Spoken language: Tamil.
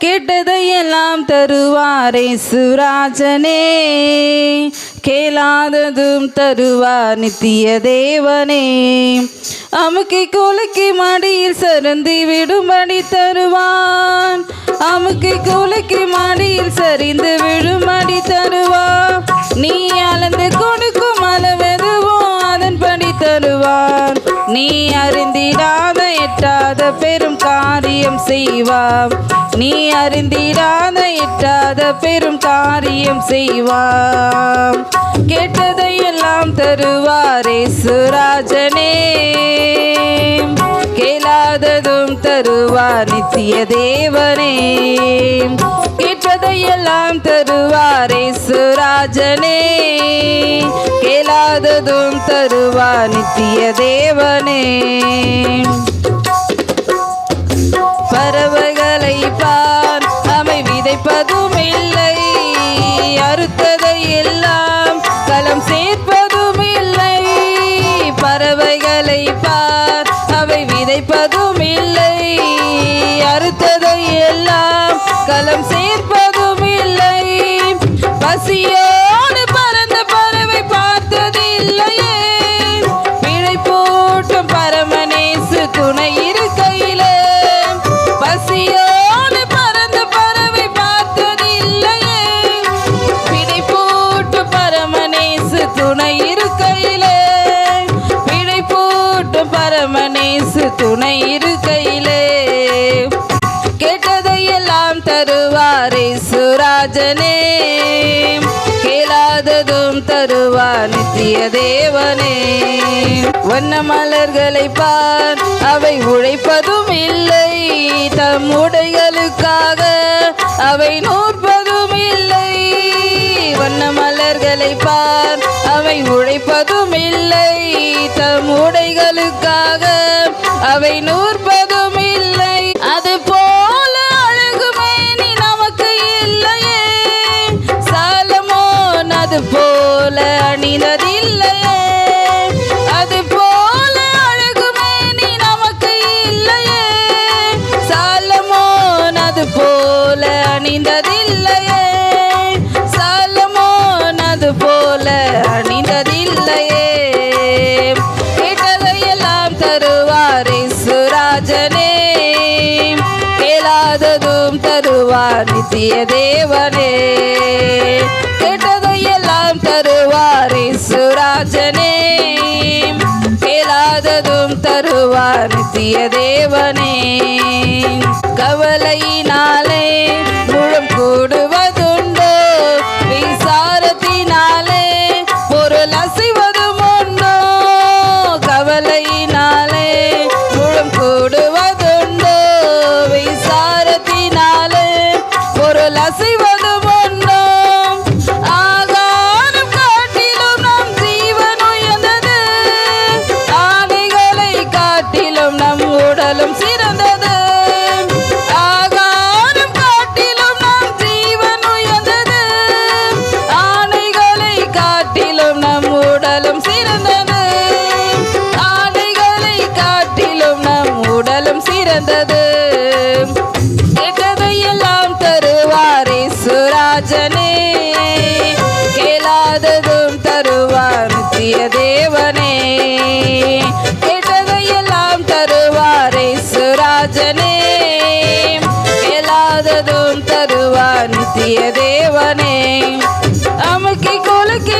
கேட்டதையெல்லாம் தருவாரே சுராஜனே கேளாததும் தருவார் நித்திய தேவனே அமுக்கி குலுக்கி மடியில் சருந்தி விடும்படி தருவான் அமுக்கி குலுக்கி மடியில் சரிந்து விழுமடி தருவான் நீ அளந்து கொடுக்கும் அளவெதுவோ அதன்படி தருவான் நீ அறிந்து எட்டாத பெரும் காரியம் செய்வாம் நீ அறிந்திடாத இட்டாத பெரும் காரியம் செய்வாம் கேட்டதையெல்லாம் தருவாரே சுராஜனே கேளாததும் தருவார் நித்திய தேவனே. கேட்டதையெல்லாம் தருவாரே சுராஜனே கேளாததும் தருவார் நித்திய தேவனே. பறவைகளை பார். அவை விதைப்பதும் இல்லை. போட்டு துணை இருக்கையிலே. கேட்டதையெல்லாம் தருவாரே சுராஜனே. கேளாததும் தருவார் நித்திய தேவனே வண்ண மலர்களை பார் அவை உழைப்பதும் இல்லை. தம் உடைகளுக்காக அவை நூற்பதும் இல்லை. வண்ண மலர்களை பார் அவை உழைப்பதும் இல்லை. தம் உடைகள் அது போல அணிந்ததில்லையே. அது போல அழகுமே நீ நமக்கு இல்லையே. சாலமோன் அது போல அணிந்ததில்லையே. சாலமோன் அது போல அணிந்ததில்லையே. கேட்டதையெல்லாம் தருவாரே சுராஜனே கேளாததும் தருவார் நித்திய தேவனே தருவாரே சுராஜனே கேளாததும் தருவார் நித்திய தேவனே கவலையினாலே முழம் கூடுவதுண்டோ ராஜனே கேளாததும் தருவார் நித்திய தேவனே. கேட்டதையெல்லாம் தருவாரே சுராஜனே கேளாததும் தருவார் நித்திய தேவனே. அமுக்கி குலுக்கி